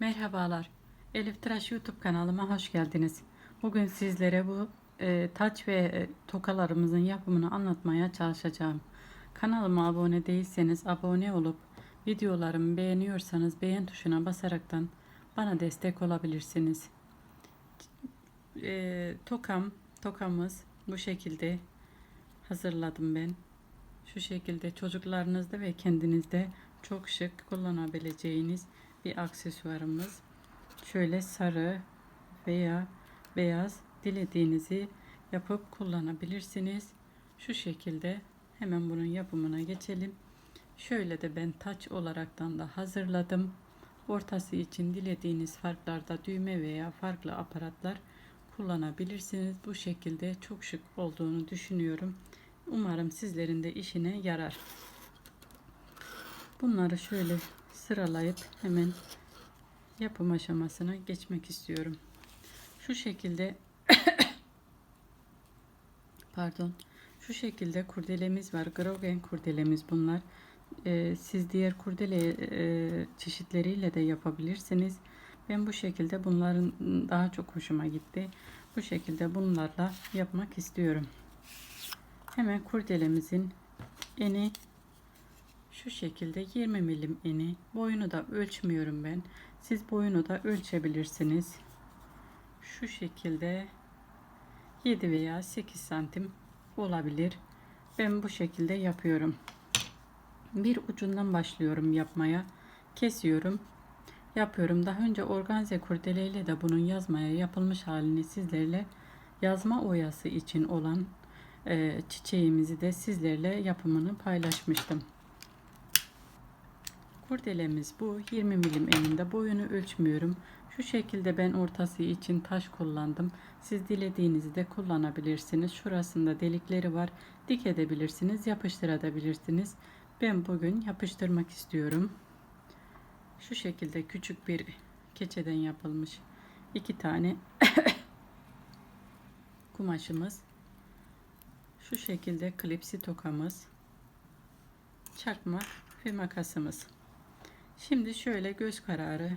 Merhabalar. Elif Tıraş YouTube kanalıma hoş geldiniz. Bugün sizlere bu e, taç ve e, tokalarımızın yapımını anlatmaya çalışacağım. Kanalıma abone değilseniz abone olup videolarımı beğeniyorsanız beğen tuşuna basaraktan bana destek olabilirsiniz. E, tokam, tokamız bu şekilde hazırladım ben. Şu şekilde çocuklarınızda ve kendinizde çok şık kullanabileceğiniz bir aksesuarımız. Şöyle sarı veya beyaz dilediğinizi yapıp kullanabilirsiniz. Şu şekilde hemen bunun yapımına geçelim. Şöyle de ben taç olaraktan da hazırladım. Ortası için dilediğiniz farklarda düğme veya farklı aparatlar kullanabilirsiniz. Bu şekilde çok şık olduğunu düşünüyorum. Umarım sizlerin de işine yarar. Bunları şöyle sıralayıp hemen yapım aşamasına geçmek istiyorum. Şu şekilde pardon şu şekilde kurdelemiz var. Grogen kurdelemiz bunlar. Ee, siz diğer kurdele e, çeşitleriyle de yapabilirsiniz. Ben bu şekilde bunların daha çok hoşuma gitti. Bu şekilde bunlarla yapmak istiyorum. Hemen kurdelemizin eni şu şekilde 20 milim eni. Boyunu da ölçmüyorum ben. Siz boyunu da ölçebilirsiniz. Şu şekilde 7 veya 8 santim olabilir. Ben bu şekilde yapıyorum. Bir ucundan başlıyorum yapmaya. Kesiyorum. Yapıyorum. Daha önce organze kurdeleyle de bunun yazmaya yapılmış halini sizlerle yazma oyası için olan e, çiçeğimizi de sizlerle yapımını paylaşmıştım. Kurdelemiz bu. 20 milim eninde. Boyunu ölçmüyorum. Şu şekilde ben ortası için taş kullandım. Siz dilediğinizi de kullanabilirsiniz. Şurasında delikleri var. Dik edebilirsiniz. Yapıştırabilirsiniz. Ben bugün yapıştırmak istiyorum. Şu şekilde küçük bir keçeden yapılmış iki tane kumaşımız. Şu şekilde klipsi tokamız. Çakmak ve makasımız. Şimdi şöyle göz kararı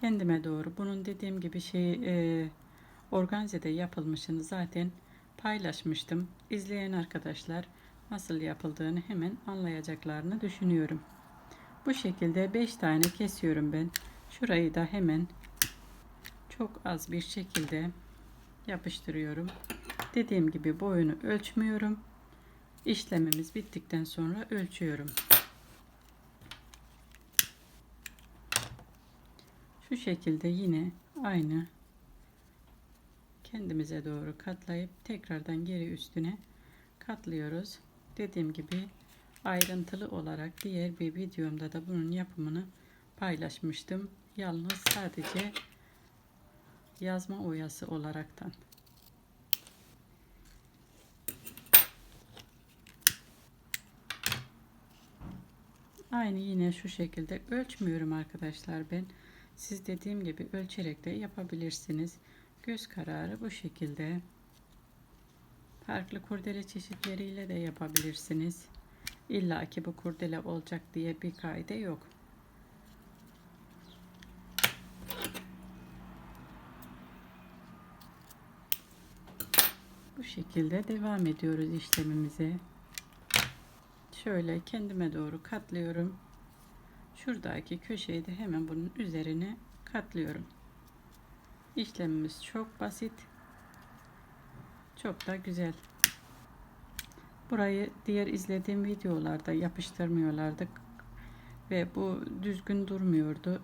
kendime doğru. Bunun dediğim gibi şey e, organzede yapılmışını zaten paylaşmıştım. İzleyen arkadaşlar nasıl yapıldığını hemen anlayacaklarını düşünüyorum. Bu şekilde 5 tane kesiyorum ben. Şurayı da hemen çok az bir şekilde yapıştırıyorum. Dediğim gibi boyunu ölçmüyorum. İşlemimiz bittikten sonra ölçüyorum. Şu şekilde yine aynı kendimize doğru katlayıp tekrardan geri üstüne katlıyoruz. Dediğim gibi ayrıntılı olarak diğer bir videomda da bunun yapımını paylaşmıştım. Yalnız sadece yazma oyası olaraktan. Aynı yine şu şekilde ölçmüyorum arkadaşlar ben. Siz dediğim gibi ölçerek de yapabilirsiniz. Göz kararı bu şekilde. Farklı kurdele çeşitleriyle de yapabilirsiniz. İlla ki bu kurdele olacak diye bir kaide yok. Bu şekilde devam ediyoruz işlemimize. Şöyle kendime doğru katlıyorum. Şuradaki köşeyi de hemen bunun üzerine katlıyorum. İşlemimiz çok basit. Çok da güzel. Burayı diğer izlediğim videolarda yapıştırmıyorlardı. Ve bu düzgün durmuyordu.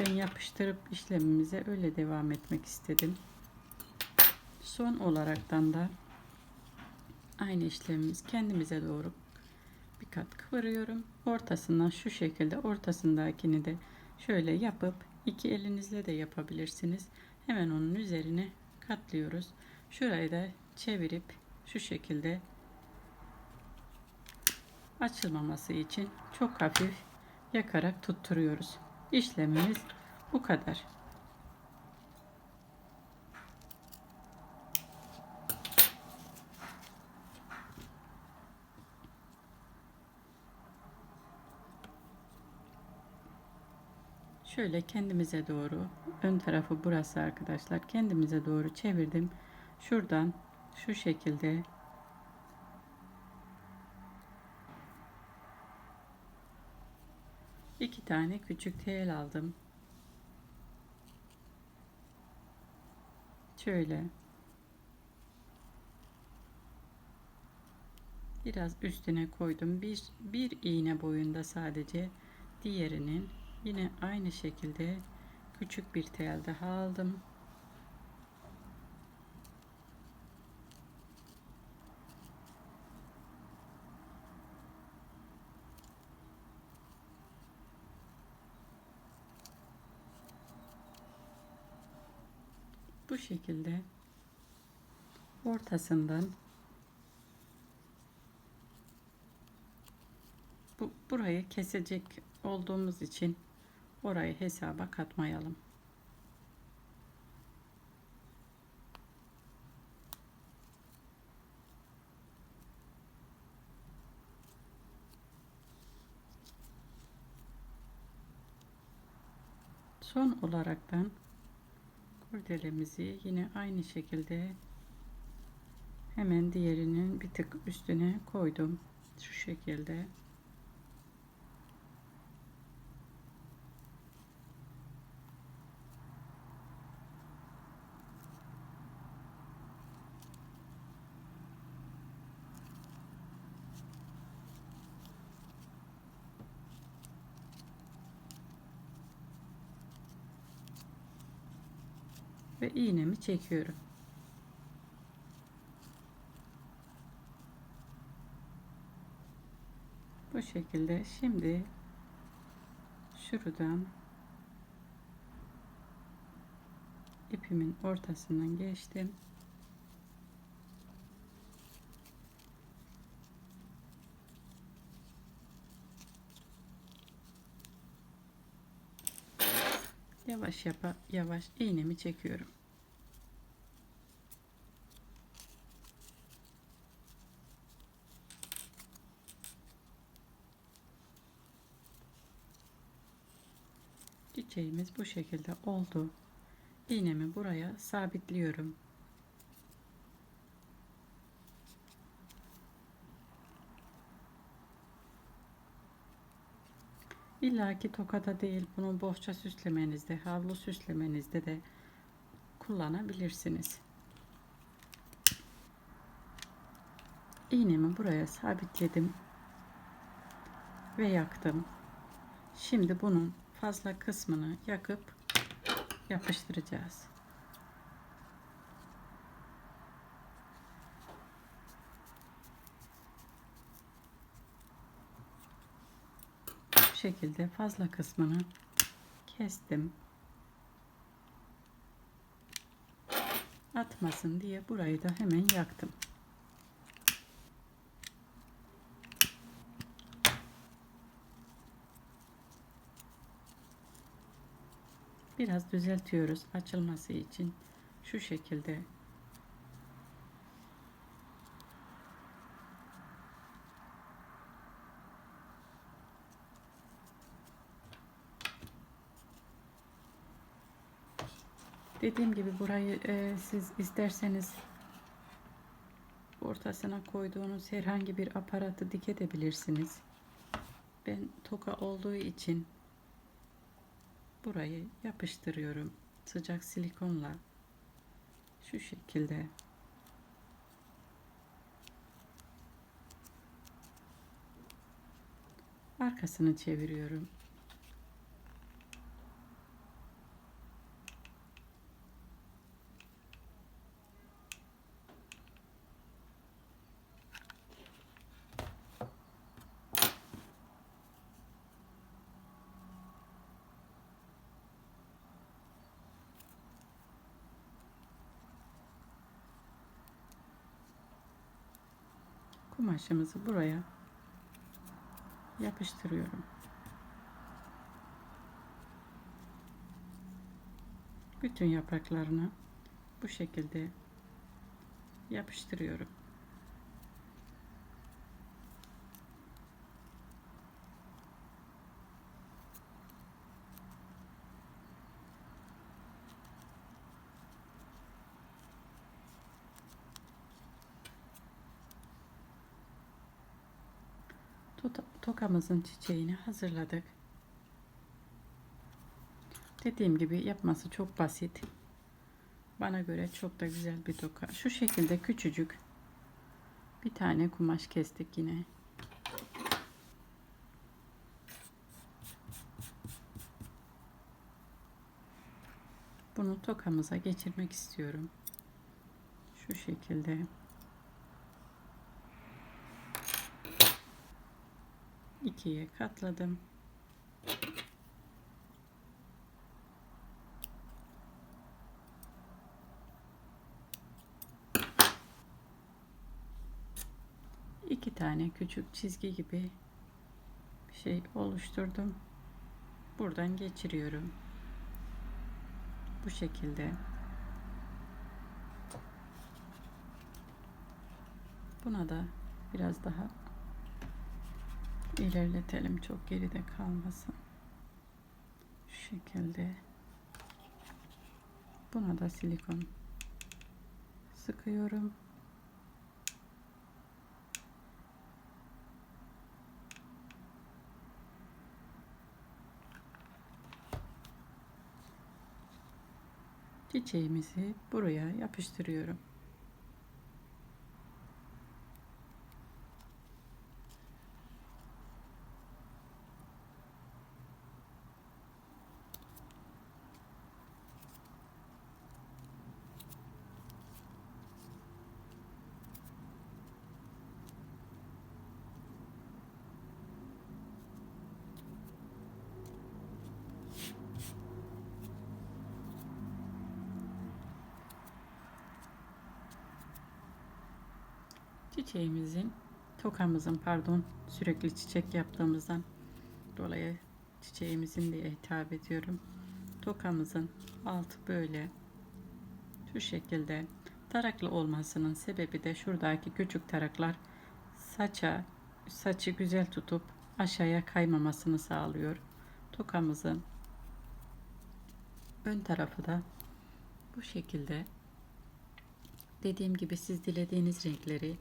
Ben yapıştırıp işlemimize öyle devam etmek istedim. Son olaraktan da aynı işlemimiz kendimize doğru bir kat kıvırıyorum. Ortasından şu şekilde ortasındakini de şöyle yapıp iki elinizle de yapabilirsiniz. Hemen onun üzerine katlıyoruz. Şurayı da çevirip şu şekilde açılmaması için çok hafif yakarak tutturuyoruz. İşlemimiz bu kadar. Şöyle kendimize doğru ön tarafı burası arkadaşlar. Kendimize doğru çevirdim. Şuradan şu şekilde iki tane küçük tel aldım. Şöyle biraz üstüne koydum. Bir, bir iğne boyunda sadece diğerinin yine aynı şekilde küçük bir tel daha aldım. Bu şekilde ortasından bu burayı kesecek olduğumuz için orayı hesaba katmayalım. Son olaraktan kurdelemizi yine aynı şekilde hemen diğerinin bir tık üstüne koydum. Şu şekilde. Ve iğnemi çekiyorum. Bu şekilde şimdi şuradan ipimin ortasından geçtim. Yavaş yapa yavaş iğnemi çekiyorum. Çiçeğimiz bu şekilde oldu. İğnemi buraya sabitliyorum. İlla ki tokada değil bunu bohça süslemenizde, havlu süslemenizde de kullanabilirsiniz. İğnemi buraya sabitledim ve yaktım. Şimdi bunun fazla kısmını yakıp yapıştıracağız. Bu şekilde fazla kısmını kestim. Atmasın diye burayı da hemen yaktım. Biraz düzeltiyoruz açılması için. Şu şekilde Dediğim gibi burayı e, siz isterseniz ortasına koyduğunuz herhangi bir aparatı dikebilirsiniz. Ben toka olduğu için burayı yapıştırıyorum. Sıcak silikonla. Şu şekilde. Arkasını çeviriyorum kumaşımızı buraya yapıştırıyorum. Bütün yapraklarını bu şekilde yapıştırıyorum. Tokamızın çiçeğini hazırladık. Dediğim gibi yapması çok basit. Bana göre çok da güzel bir toka. Şu şekilde küçücük bir tane kumaş kestik yine. Bunu tokamıza geçirmek istiyorum. Şu şekilde. İkiye katladım. iki tane küçük çizgi gibi bir şey oluşturdum. Buradan geçiriyorum. Bu şekilde. Buna da biraz daha ilerletelim çok geride kalmasın. Şu şekilde. Buna da silikon sıkıyorum. Çiçeğimizi buraya yapıştırıyorum. Çiçeğimizin, tokamızın pardon sürekli çiçek yaptığımızdan dolayı çiçeğimizin diye hitap ediyorum. Tokamızın altı böyle şu şekilde taraklı olmasının sebebi de şuradaki küçük taraklar saça saçı güzel tutup aşağıya kaymamasını sağlıyor. Tokamızın ön tarafı da bu şekilde dediğim gibi siz dilediğiniz renkleri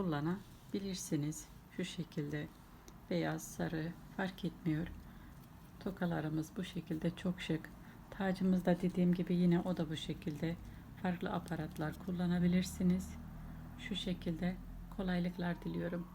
kullanabilirsiniz. Şu şekilde beyaz, sarı fark etmiyor. Tokalarımız bu şekilde çok şık. Tacımız da dediğim gibi yine o da bu şekilde. Farklı aparatlar kullanabilirsiniz. Şu şekilde kolaylıklar diliyorum.